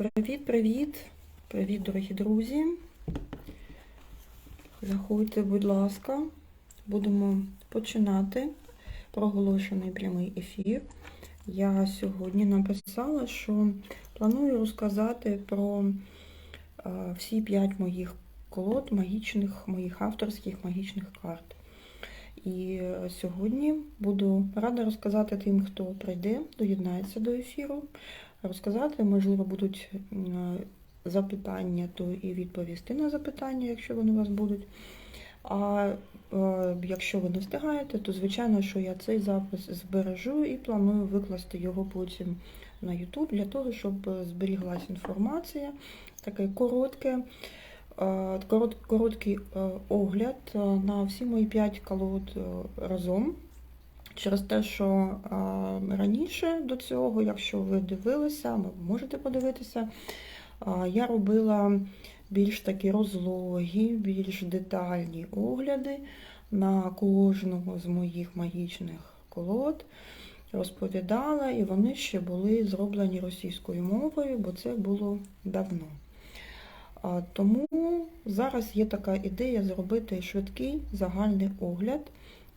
Привіт-привіт! Привіт, дорогі друзі. Заходьте, будь ласка, будемо починати проголошений прямий ефір. Я сьогодні написала, що планую розказати про е, всі п'ять моїх колод магічних, моїх авторських магічних карт. І е, сьогодні буду рада розказати тим, хто прийде, доєднається до ефіру, розказати, можливо, будуть запитання, то і відповісти на запитання, якщо вони у вас будуть. А е, якщо ви не встигаєте, то звичайно, що я цей запис збережу і планую викласти його потім на YouTube для того, щоб зберіглась інформація. Таке коротке, е, короткий е, огляд на всі мої п'ять колод разом. Через те, що раніше до цього, якщо ви дивилися, ви можете подивитися, я робила більш такі розлогі, більш детальні огляди на кожного з моїх магічних колод. Розповідала, і вони ще були зроблені російською мовою, бо це було давно. Тому зараз є така ідея зробити швидкий загальний огляд.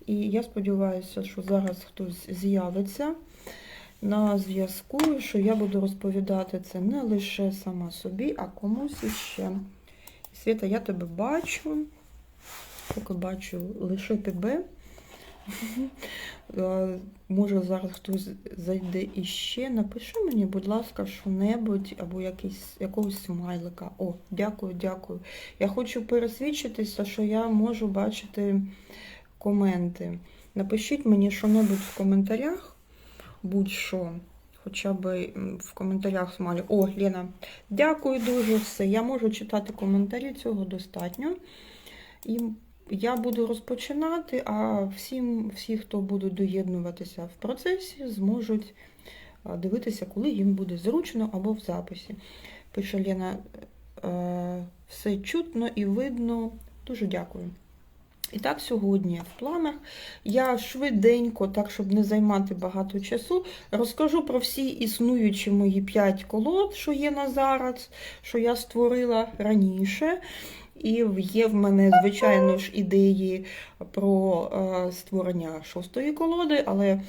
І я сподіваюся, що зараз хтось з'явиться на зв'язку, що я буду розповідати це не лише сама собі, а комусь іще. Свята, я тебе бачу, поки бачу лише тебе. Може зараз хтось зайде іще. Напиши мені, будь ласка, що-небудь або якийсь, якогось смайлика. О, дякую, дякую. Я хочу пересвідчитися, що я можу бачити коменти. Напишіть мені що-небудь в коментарях, будь-що. Хоча б в коментарях смайлик. О, Лена, дякую дуже все. Я можу читати коментарі, цього достатньо. І я буду розпочинати, а всім, всі, хто будуть доєднуватися в процесі, зможуть дивитися, коли їм буде зручно або в записі. Пише Лена, е, все чутно і видно. Дуже дякую. І так, сьогодні в планах я швиденько, так щоб не займати багато часу, розкажу про всі існуючі мої 5 колод, що є на зараз, що я створила раніше. І є в мене, звичайно ж, ідеї про е, створення шостої колоди, але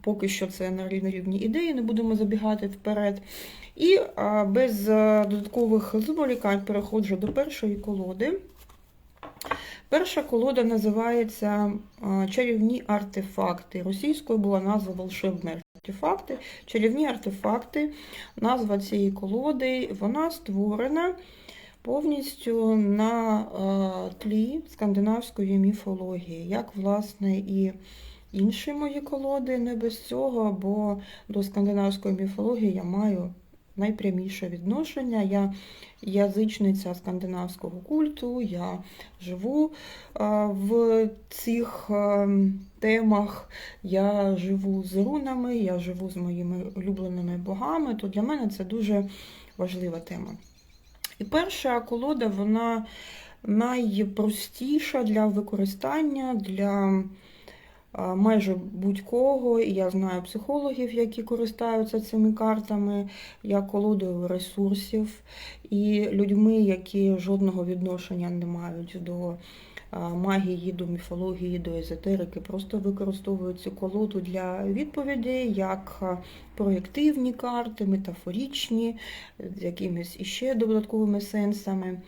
поки що це на рівні ідеї, не будемо забігати вперед. І е, без е, додаткових зволікань переходжу до першої колоди. Перша колода називається Чарівні артефакти. Російською була назва волшебні артефакти. Чарівні артефакти. Назва цієї колоди вона створена повністю на тлі скандинавської міфології, як, власне, і інші мої колоди не без цього, бо до скандинавської міфології я маю найпряміше відношення. Я язичниця скандинавського культу, я живу е, в цих е, темах, я живу з рунами, я живу з моїми улюбленими богами, то для мене це дуже важлива тема. І перша колода, вона найпростіша для використання для майже будь-кого. І я знаю психологів, які користуються цими картами, як колодою ресурсів, і людьми, які жодного відношення не мають до магії, до міфології, до езотерики, просто використовують цю колоду для відповідей як проєктивні карти, метафорічні, з якимись іще додатковими сенсами.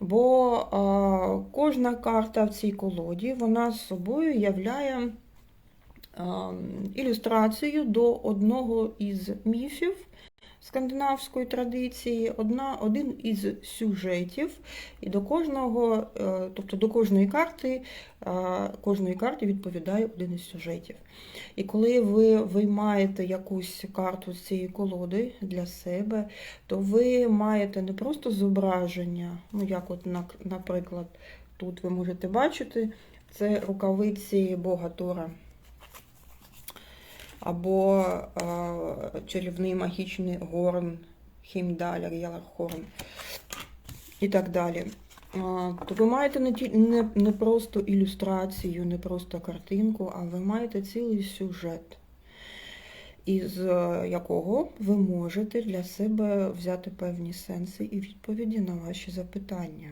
Бо а, кожна карта в цій колоді вона з собою являє а, ілюстрацію до одного із міфів скандинавської традиції, одна, один із сюжетів, і до кожного, е, тобто до кожної карти, е, кожної карті відповідає один із сюжетів. І коли ви виймаєте якусь карту з цієї колоди для себе, то ви маєте не просто зображення, ну як от, наприклад, тут ви можете бачити, це рукавиці Бога Тора. Або е, чарівний магічний горн, Хімдалер, Ялархорн і так далі. А, То ви маєте не, не, не просто ілюстрацію, не просто картинку, а ви маєте цілий сюжет. із е, якого ви можете для себе взяти певні сенси і відповіді на ваші запитання.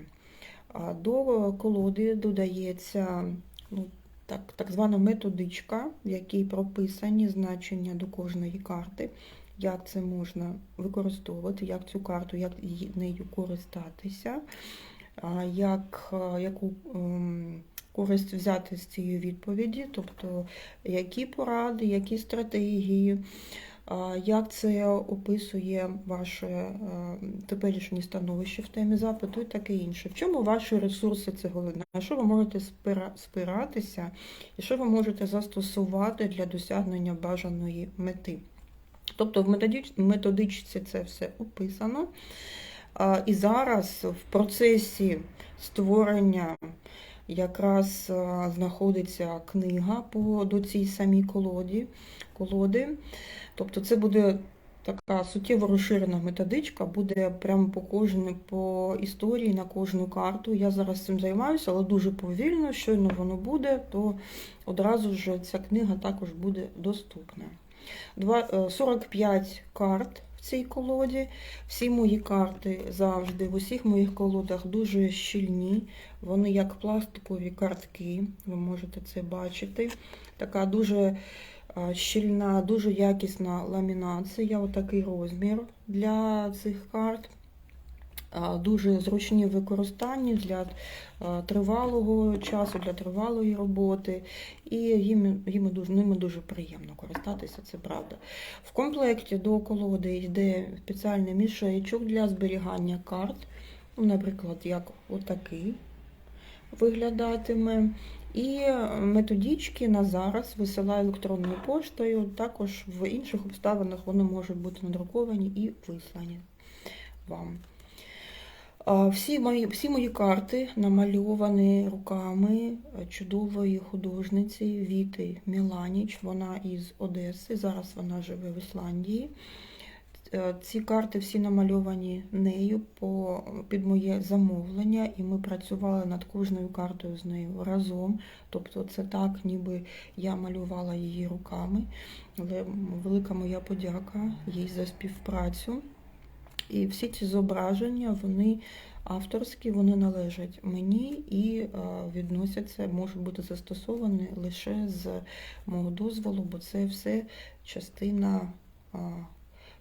До колоди додається ну, так, так звана методичка, в якій прописані значення до кожної карти, як це можна використовувати, як цю карту, як нею користатися, як, яку ем, користь взяти з цієї відповіді, тобто які поради, які стратегії, як це описує ваше е, теперішнє становище в темі запиту і таке інше. В чому ваші ресурси це головне? На що ви можете спиратися і що ви можете застосувати для досягнення бажаної мети? Тобто в методичці це все описано. І зараз в процесі створення якраз знаходиться книга по до цій самій колоді, колоди. Тобто це буде така суттєво розширена методичка, буде прямо по кожній по історії на кожну карту. Я зараз цим займаюся, але дуже повільно. Щойно воно буде, то одразу ж ця книга також буде доступна. Е, 45 карт в цій колоді. Всі мої карти завжди в усіх моїх колодах дуже щільні. Вони як пластикові картки, ви можете це бачити. Така дуже е, щільна, дуже якісна ламінація, отакий розмір для цих карт. Дуже зручні в використанні для е, тривалого часу, для тривалої роботи. І їм, їм дуже, ними дуже приємно користатися, це правда. В комплекті до колоди йде спеціальний мішечок для зберігання карт. Наприклад, як отакий виглядатиме. І методички на зараз висилаю електронною поштою. Також в інших обставинах вони можуть бути надруковані і вислані вам. Всі мої, всі мої карти намальовані руками чудової художниці Віти Міланіч. Вона із Одеси. Зараз вона живе в Ісландії. Е, Ці карти всі намальовані нею по, під моє замовлення, і ми працювали над кожною картою з нею разом. Тобто це так, ніби я малювала її руками. Але велика моя подяка їй за співпрацю. І всі ці зображення, вони авторські, вони належать мені і е, відносяться, можуть бути застосовані лише з мого дозволу, бо це все частина, е,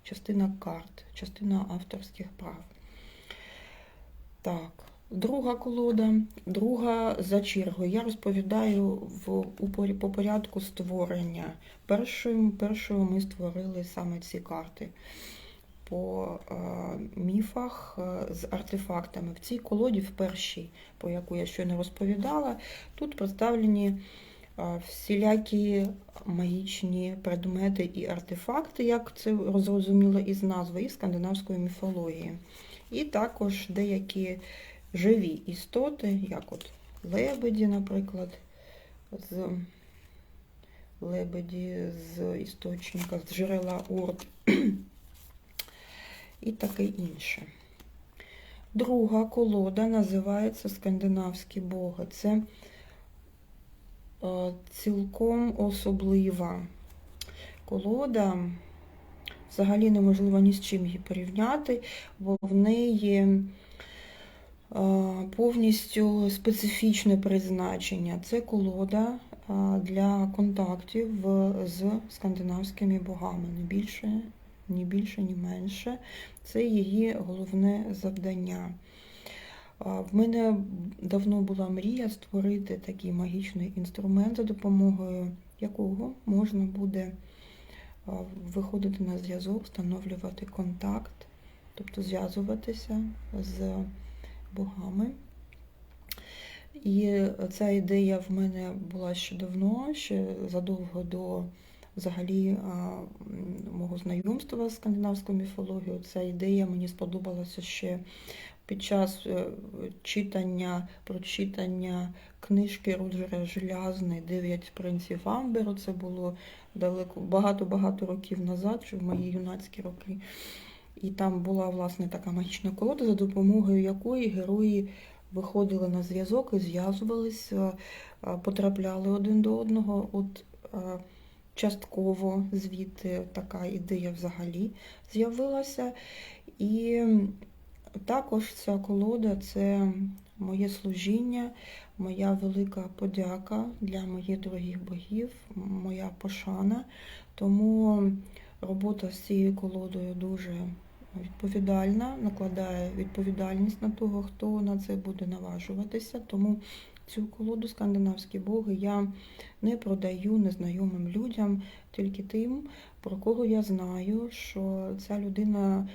частина карт, частина авторських прав. Так, друга колода, друга за чергою. Я розповідаю в, у, по порядку створення. Першою, першою ми створили саме ці карти по е, міфах е, з артефактами. В цій колоді, в першій, по яку я щойно розповідала, тут представлені всілякі магічні предмети і артефакти, як це зрозуміло із назви, і скандинавської міфології. І також деякі живі істоти, як от лебеді, наприклад, з лебеді з істочника, з джерела Урт і таке інше. Друга колода називається Скандинавські боги. Це цілком особлива колода. Взагалі неможливо ні з чим її порівняти, бо в неї е, повністю специфічне призначення. Це колода е, для контактів з скандинавськими богами, не більше, ні більше, ні менше. Це її головне завдання. В мене давно була мрія створити такий магічний інструмент, за допомогою якого можна буде виходити на зв'язок, встановлювати контакт, тобто зв'язуватися з богами. І ця ідея в мене була ще давно, ще задовго до взагалі мого знайомства з скандинавською міфологією. Ця ідея мені сподобалася ще під час е, читання, прочитання книжки Роджера Желязний Дев'ять принців Амберу. Це було далеко багато-багато років назад, в мої юнацькі роки. І там була власне така магічна колода, за допомогою якої герої виходили на зв'язок і зв'язувалися, потрапляли один до одного. От частково звідти така ідея взагалі з'явилася. І також ця колода це моє служіння, моя велика подяка для моїх дорогих богів, моя пошана. Тому робота з цією колодою дуже відповідальна, накладає відповідальність на того, хто на це буде наважуватися. Тому цю колоду скандинавські боги я не продаю незнайомим людям, тільки тим, про кого я знаю, що ця людина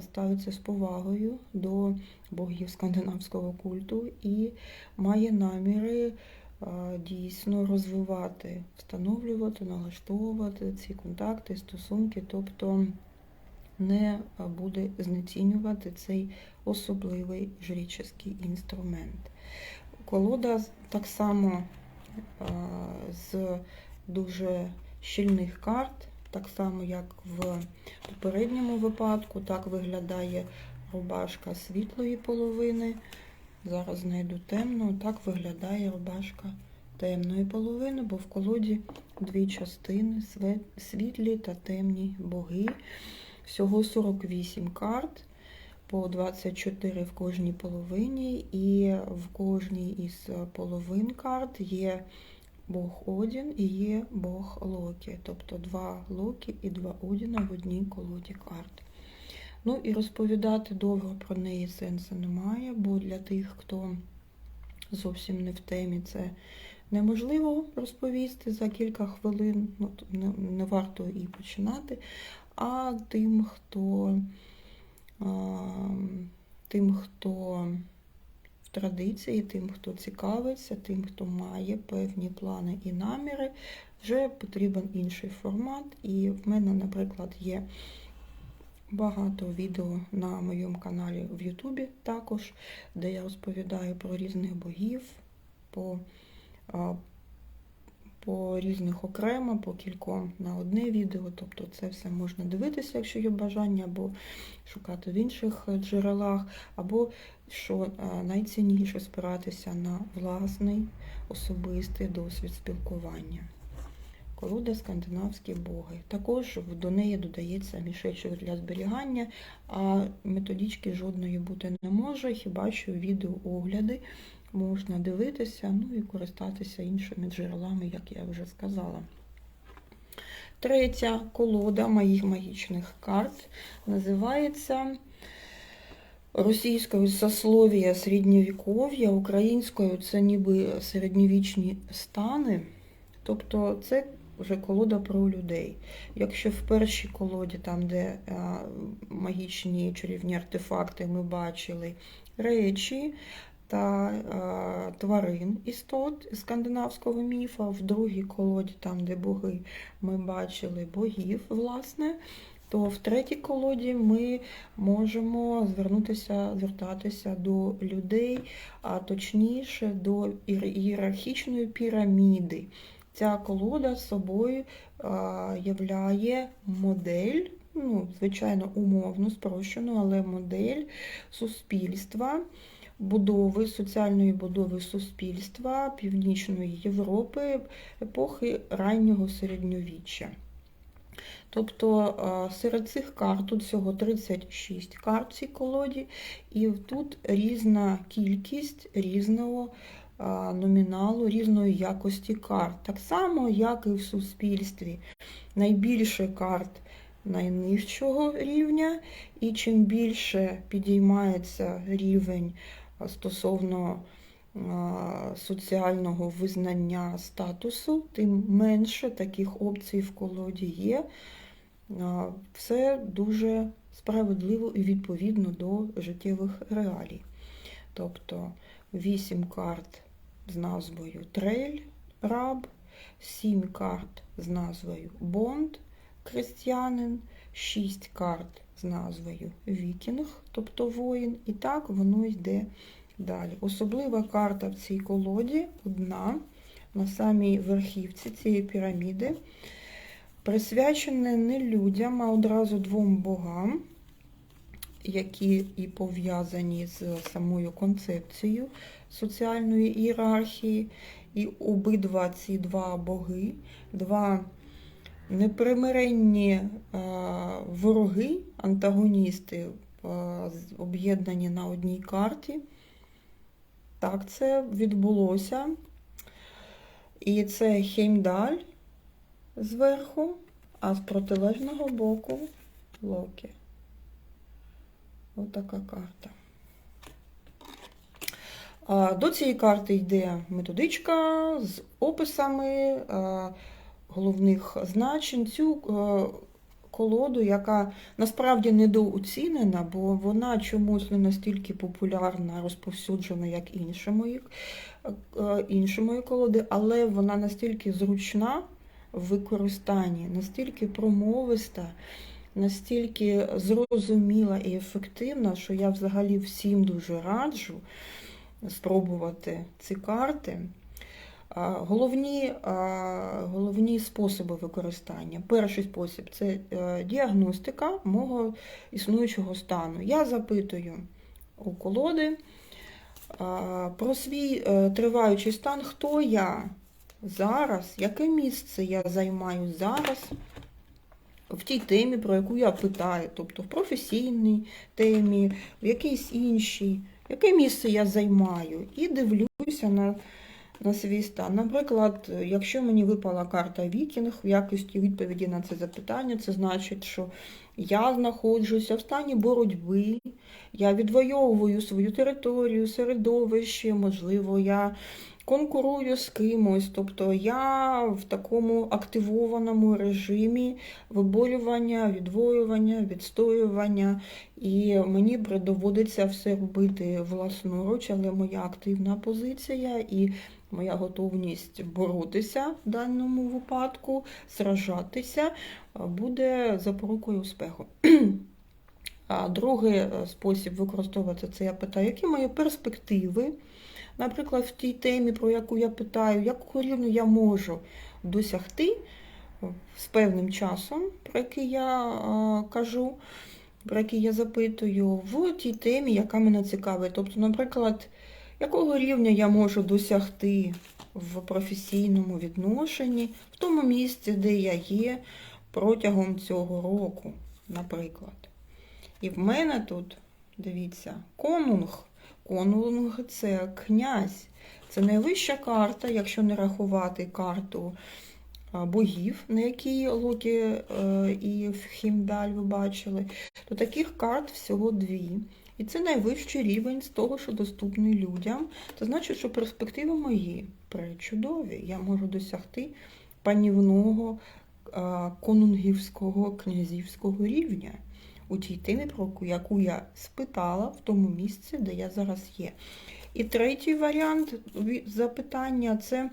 ставиться з повагою до богів скандинавського культу і має наміри е, дійсно розвивати, встановлювати, налаштовувати ці контакти, стосунки, тобто не буде знецінювати цей особливий жрічний інструмент. Колода так само з дуже щільних карт, так само, як в попередньому випадку, так виглядає рубашка світлої половини. Зараз знайду темну, так виглядає рубашка темної половини, бо в колоді дві частини світлі та темні боги. Всього 48 карт, по 24 в кожній половині, і в кожній із половин карт є Бог Одін і є Бог Локі. Тобто два Локі і два Одіна в одній колоді карт. Ну і розповідати довго про неї сенсу немає, бо для тих, хто зовсім не в темі, це неможливо розповісти за кілька хвилин, ну, не, варто і починати а тим, хто тим, хто традиції, тим, хто цікавиться, тим, хто має певні плани і наміри, вже потрібен інший формат. І в мене, наприклад, є багато відео на моєму каналі в Ютубі також, де я розповідаю про різних богів. по по різних окремо, по кільком на одне відео. Тобто це все можна дивитися, якщо є бажання, або шукати в інших джерелах, або що е, найцінніше спиратися на власний особистий досвід спілкування. Колода скандинавські боги. Також до неї додається мішечок для зберігання, а методички жодної бути не може, хіба що відеоогляди можна дивитися, ну і користатися іншими джерелами, як я вже сказала. Третя колода моїх магічних карт називається російською сослов'я середньовіков'я, українською це ніби середньовічні стани. Тобто це вже колода про людей. Якщо в першій колоді, там, де магічні чарівні артефакти, ми бачили речі, та е, тварин істот скандинавського міфа. В другій колоді, там, де боги, ми бачили богів, власне, то в третій колоді ми можемо звернутися, звертатися до людей, а точніше до ієрархічної піраміди. Ця колода собою являє модель. Ну, звичайно, умовно спрощену, але модель суспільства, будови, соціальної будови суспільства Північної Європи епохи раннього середньовіччя. Тобто серед цих карт тут всього 36 карт в цій колоді, і тут різна кількість різного номіналу, різної якості карт. Так само, як і в суспільстві. Найбільше карт найнижчого рівня, і чим більше підіймається рівень стосовно соціального визнання статусу, тим менше таких опцій в колоді є. Все дуже справедливо і відповідно до життєвих реалій. Тобто 8 карт з назвою Трейль раб, 7 карт з назвою Бонд Християнин, 6 карт з назвою Вікінг, тобто воїн, і так воно йде далі. Особлива карта в цій колоді одна на самій верхівці цієї піраміди, присвячена не людям, а одразу двом богам, які і пов'язані з самою концепцією соціальної ієрархії. І обидва ці два боги, два непримиренні е, вороги, антагоністи е, об'єднані на одній карті. Так це відбулося. І це Хеймдаль зверху, а з протилежного боку Локі. Отака карта. До цієї карти йде методичка з описами головних значень. Цю е, колоду, яка насправді недооцінена, бо вона чомусь не настільки популярна, розповсюджена, як інші мої, е, інші мої колоди, але вона настільки зручна в використанні, настільки промовиста, настільки зрозуміла і ефективна, що я взагалі всім дуже раджу спробувати ці карти. Головні, головні способи використання. Перший спосіб це е, діагностика мого існуючого стану. Я запитую у колоди про свій е, триваючий стан, хто я зараз, яке місце я займаю зараз в тій темі, про яку я питаю, тобто в професійній темі, в якійсь іншій, яке місце я займаю, і дивлюся на, на свій стан. Наприклад, якщо мені випала карта Вікінг в якості відповіді на це запитання, це значить, що я знаходжуся в стані боротьби, я відвоюю свою територію, середовище, можливо, я конкурую з кимось, тобто я в такому активованому режимі виборювання, відвоювання, відстоювання, і мені доводиться все робити власноруч, але моя активна позиція і моя готовність боротися в даному випадку, сражатися, буде запорукою успіху. Другий е, спосіб використовувати це я питаю, які мої перспективи, наприклад, в тій темі, про яку я питаю, якого рівня я можу досягти е, з певним часом, про який я е, кажу, про який я запитую, в тій темі, яка мене цікавить. Тобто, наприклад, якого рівня я можу досягти в професійному відношенні, в тому місці, де я є протягом цього року, наприклад. І в мене тут, дивіться, конунг. Конунг це князь. Це найвища карта, якщо не рахувати карту богів, на якій Локі е, і Хімдаль ви бачили, то таких карт всього дві. І це найвищий рівень з того, що доступний людям. Це значить, що перспективи мої пречудові. Я можу досягти панівного конунгівського князівського рівня у тій темі, про яку я спитала в тому місці, де я зараз є. І третій варіант запитання це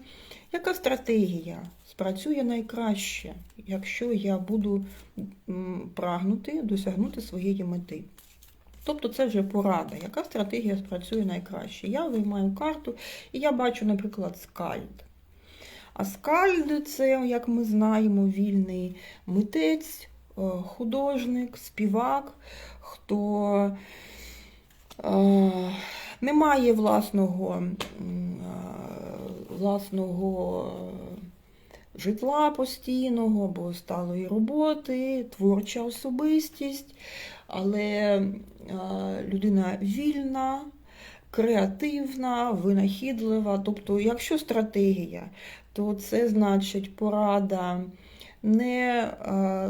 яка стратегія спрацює найкраще, якщо я буду прагнути досягнути своєї мети. Тобто це вже порада, яка стратегія спрацює найкраще. Я виймаю карту і я бачу, наприклад, скальд. А скальд це, як ми знаємо, вільний митець, е, художник, співак, хто е, не має власного, е, власного житла постійного або сталої роботи, творча особистість, але людина вільна, креативна, винахідлива. Тобто, якщо стратегія, то це значить порада не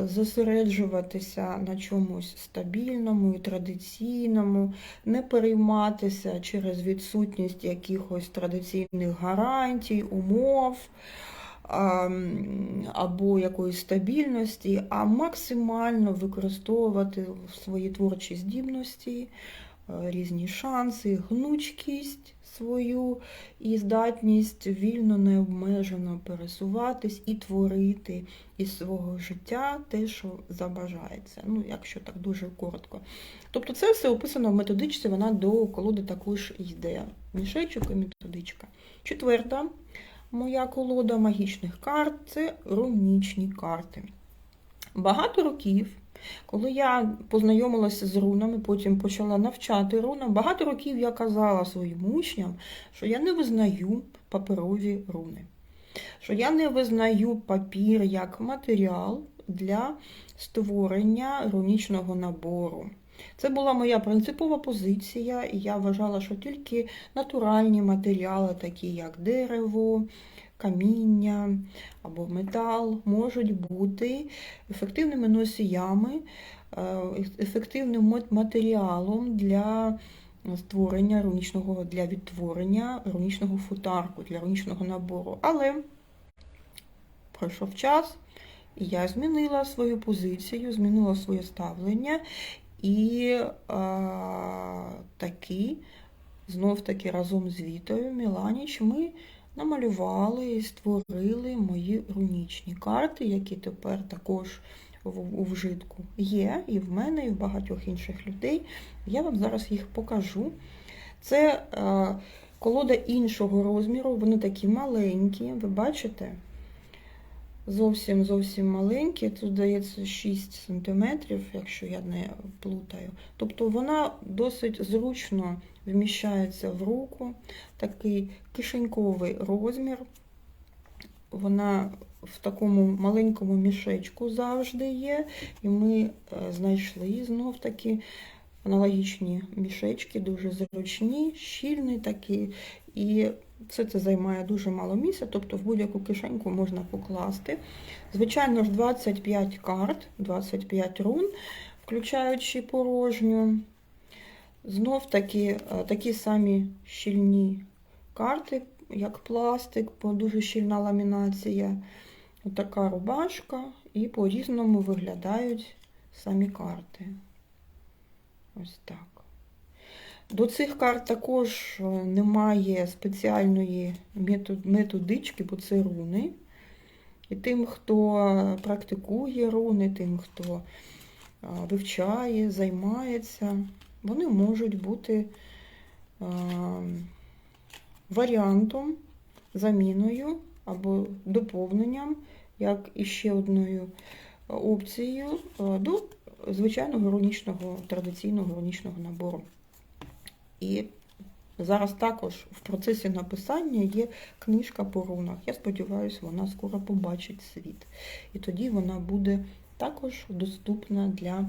зосереджуватися на чомусь стабільному і традиційному, не перейматися через відсутність якихось традиційних гарантій, умов або якоїсь стабільності, а максимально використовувати свої творчі здібності, е, різні шанси, гнучкість свою і здатність вільно необмежено пересуватись і творити із свого життя те, що забажається. Ну, якщо так дуже коротко. Тобто це все описано в методичці, вона до колоди також йде. Мішечок і методичка. Четверта моя колода магічних карт це рунічні карти. Багато років, коли я познайомилася з рунами, потім почала навчати рунам, багато років я казала своїм учням, що я не визнаю паперові руни. що я не визнаю папір як матеріал для створення рунічного набору. Це була моя принципова позиція, і я вважала, що тільки натуральні матеріали, такі як дерево, каміння або метал, можуть бути ефективними носіями, е, ефективним матеріалом для створення рунічного, для відтворення рунічного футарку, для рунічного набору. Але пройшов час, я змінила свою позицію, змінила своє ставлення. І а, знов таки разом з Вітою Міланіч ми намалювали і створили мої рунічні карти, які тепер також у вжитку є і в мене, і в багатьох інших людей. Я вам зараз їх покажу. Це а, колода іншого розміру, вони такі маленькі, ви бачите? Зовсім зовсім маленькі, тут здається 6 см, якщо я не плутаю. Тобто вона досить зручно вміщається в руку, такий кишеньковий розмір. Вона в такому маленькому мішечку завжди є. І ми е, знайшли знов таки аналогічні мішечки, дуже зручні, щільні такі. І все це займає дуже мало місця, тобто в будь-яку кишеньку можна покласти. Звичайно ж, 25 карт, 25 рун, включаючи порожню. Знов таки такі самі щільні карти, як пластик, дуже щільна ламінація. Отака рубашка, і по-різному виглядають самі карти. Ось так. До цих карт також немає спеціальної методички, бо це руни. І тим, хто практикує руни, тим, хто вивчає, займається, вони можуть бути варіантом, заміною або доповненням, як іще одною опцією до звичайного рунічного, традиційного рунічного набору. І зараз також в процесі написання є книжка по рунах. Я сподіваюся, вона скоро побачить світ. І тоді вона буде також доступна для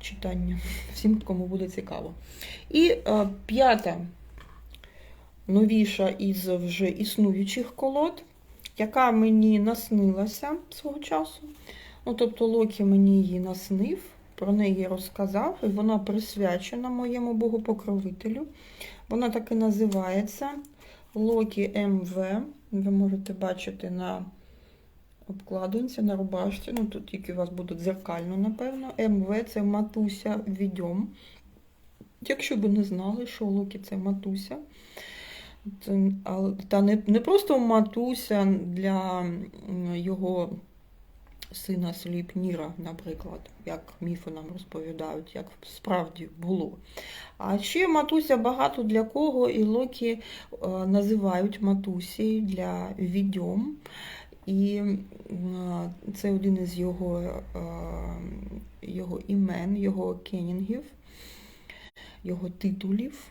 читання всім, кому буде цікаво. І е, п'ята новіша із вже існуючих колод, яка мені наснилася свого часу. Ну, тобто Локі мені її наснив про неї розказав, і вона присвячена моєму богопокровителю. Вона так і називається Локі МВ. Ви можете бачити на обкладинці, на рубашці. Ну, тут тільки у вас буде дзеркально, напевно. МВ це матуся відьом. Якщо ви не знали, що Локі це матуся. Та не, не просто матуся для його сина Сліпніра, наприклад, як міфи нам розповідають, як справді було. А ще матуся багато для кого і Локі е, називають матусі для відьом. І е, це один із його е, його імен, його кенінгів, його титулів.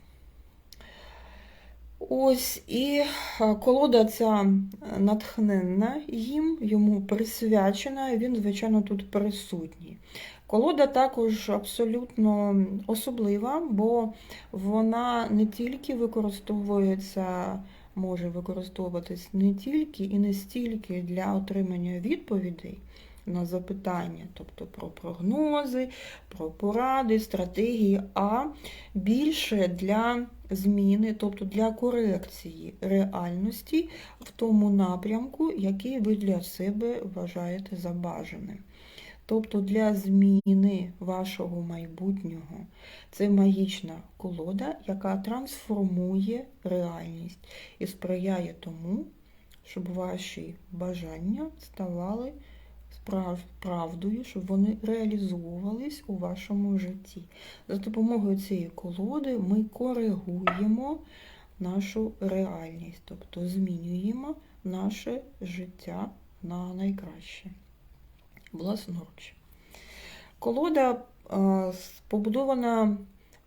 Ось і колода ця натхненна їм, йому присвячена, він, звичайно, тут присутній. Колода також абсолютно особлива, бо вона не тільки використовується, може використовуватись не тільки і не стільки для отримання відповідей на запитання, тобто про прогнози, про поради, стратегії, а більше для зміни, тобто для корекції реальності в тому напрямку, який ви для себе вважаєте за бажаним. Тобто для зміни вашого майбутнього це магічна колода, яка трансформує реальність і сприяє тому, щоб ваші бажання ставали правдою, щоб вони реалізовувались у вашому житті. За допомогою цієї колоди ми коригуємо нашу реальність, тобто змінюємо наше життя на найкраще. Власноруч. Колода побудована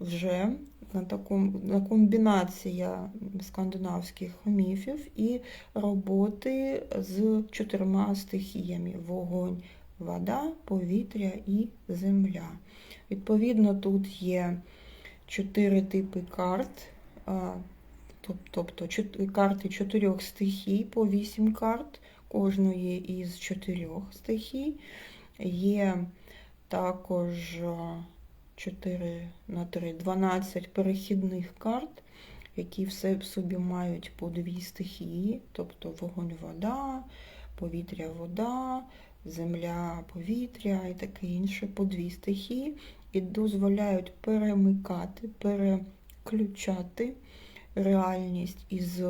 вже на такому на комбінація скандинавських міфів і роботи з чотирма стихіями: вогонь, вода, повітря і земля. Відповідно, тут є чотири типи карт, тобто карти чотирьох стихій по вісім карт, кожної із чотирьох стихій. Є також 4 на 3, 12 перехідних карт, які все в собі мають по дві стихії, тобто вогонь, вода, повітря, вода, земля, повітря і таке інше по дві стихії, і дозволяють перемикати, переключати реальність із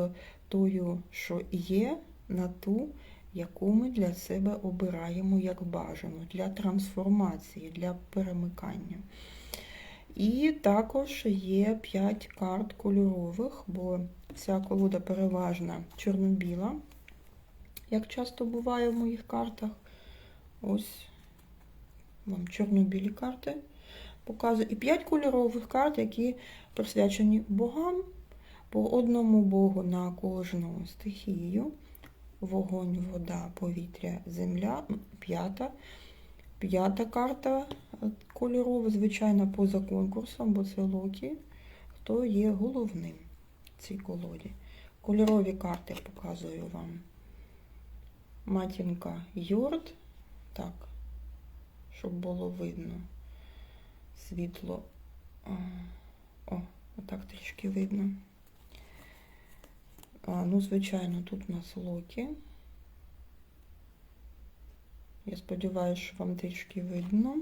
тою, що є, на ту, яку ми для себе обираємо як бажану, для трансформації, для перемикання. І також є 5 карт кольорових, бо ця колода переважна чорно-біла, як часто буває в моїх картах. Ось вам чорно-білі карти показую. І 5 кольорових карт, які присвячені богам, по одному богу на кожну стихію. Вогонь, вода, повітря, земля. П'ята. П'ята карта е, кольорова, звичайно, поза конкурсом, бо це Локі, хто є головним в цій колоді. Кольорові карти показую вам. Матінка Йорд. Так, щоб було видно. Світло. О, отак трішки видно. А, ну, звичайно, тут у нас Локі. Я сподіваюся, що вам трішки видно.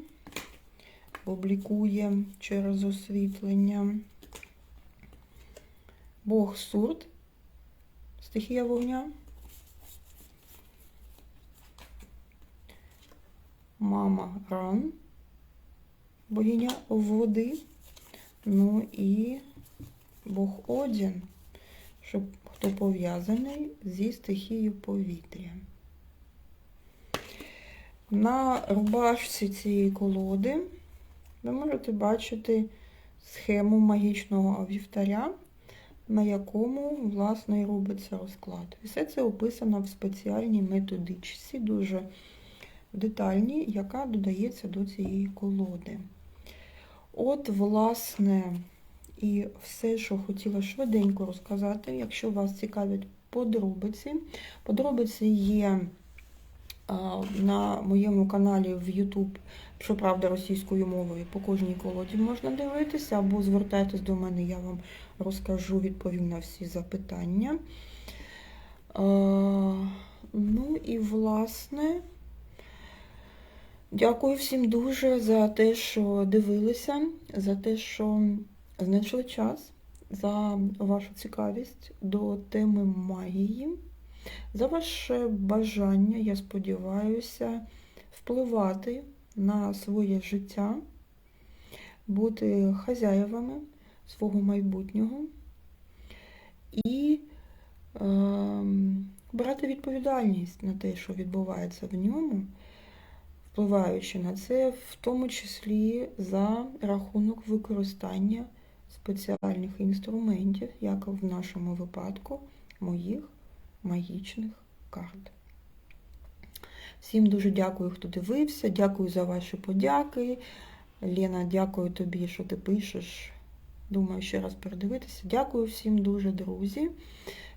Облікує через освітлення. Бог Сурт, стихія вогня. Мама Ран, богиня води. Ну і Бог Одін, щоб хто пов'язаний зі стихією повітря. На рубашці цієї колоди ви можете бачити схему магічного вівтаря, на якому, власне, і робиться розклад. І все це описано в спеціальній методичці, дуже детальній, яка додається до цієї колоди. От, власне, і все, що хотіла швиденько розказати, якщо вас цікавлять подробиці. Подробиці є на моєму каналі в YouTube, щоправда, російською мовою по кожній колоді можна дивитися, або звертайтесь до мене, я вам розкажу, відповім на всі запитання. Ну і власне. Дякую всім дуже за те, що дивилися, за те, що знайшли час, за вашу цікавість до теми магії, за ваше бажання, я сподіваюся, впливати на своє життя, бути хазяєвами свого майбутнього і е, брати відповідальність на те, що відбувається в ньому впливаючи на це, в тому числі за рахунок використання спеціальних інструментів, як в нашому випадку моїх магічних карт. Всім дуже дякую, хто дивився. Дякую за ваші подяки. Лена, дякую тобі, що ти пишеш. Думаю, ще раз передивитися. Дякую всім дуже, друзі.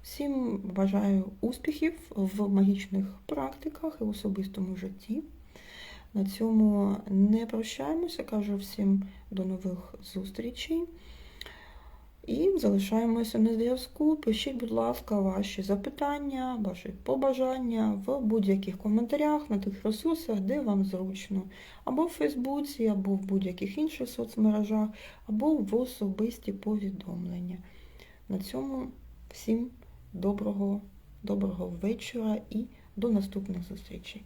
Всім бажаю успіхів в магічних практиках і в особистому житті. На цьому не прощаємося, кажу всім до нових зустрічей. І залишаємося на зв'язку. Пишіть, будь ласка, ваші запитання, ваші побажання в будь-яких коментарях на тих ресурсах, де вам зручно. Або в Фейсбуці, або в будь-яких інших соцмережах, або в особисті повідомлення. На цьому всім доброго, доброго вечора і до наступних зустрічей.